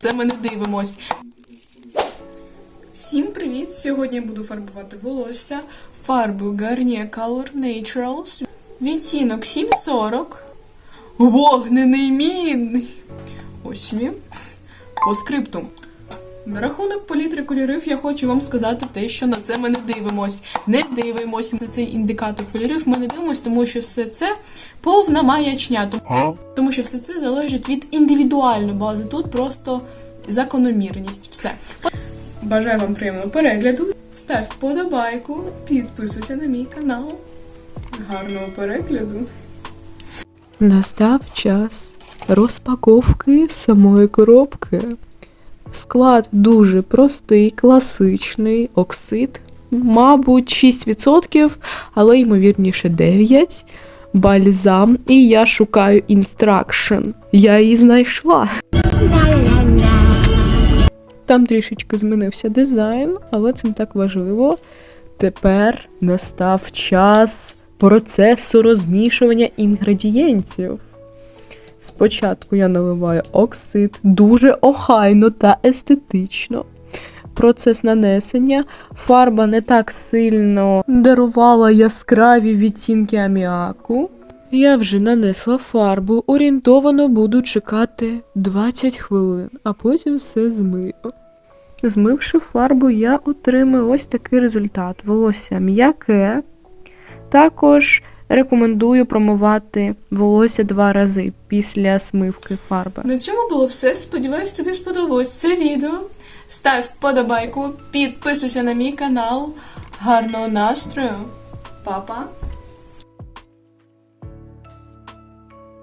Це ми не дивимось. Всім привіт! Сьогодні я буду фарбувати волосся фарбою Garnier Color Naturals. Відтінок 740. Вогнений мінний. Ось він. По скрипту. На рахунок палітри кольорів я хочу вам сказати те, що на це ми не дивимось. Не дивимось на цей індикатор кольорів. Ми не дивимось, тому що все це повна маячня. Тому- Тому що все це залежить від індивідуальної бази. Тут просто закономірність. Все. Бажаю вам приємного перегляду. Став вподобайку, підписуйся на мій канал. Гарного перегляду. Настав час розпаковки самої коробки. Склад дуже простий, класичний, оксид, мабуть, 6%, але ймовірніше 9%. Бальзам, і я шукаю інстракшн. Я її знайшла. Там трішечки змінився дизайн, але це не так важливо. Тепер настав час процесу розмішування інгредієнтів. Спочатку я наливаю оксид дуже охайно та естетично. Процес нанесення фарба не так сильно дарувала яскраві відтінки аміаку. Я вже нанесла фарбу, орієнтовано буду чекати 20 хвилин, а потім все змию. Змивши фарбу, я отримую ось такий результат. Волосся м'яке. Також рекомендую промивати волосся два рази після смивки фарби. На цьому було все. Сподіваюсь, тобі сподобалось це відео. Став вподобайку, підписуйся на мій канал. Гарного настрою. Па-па!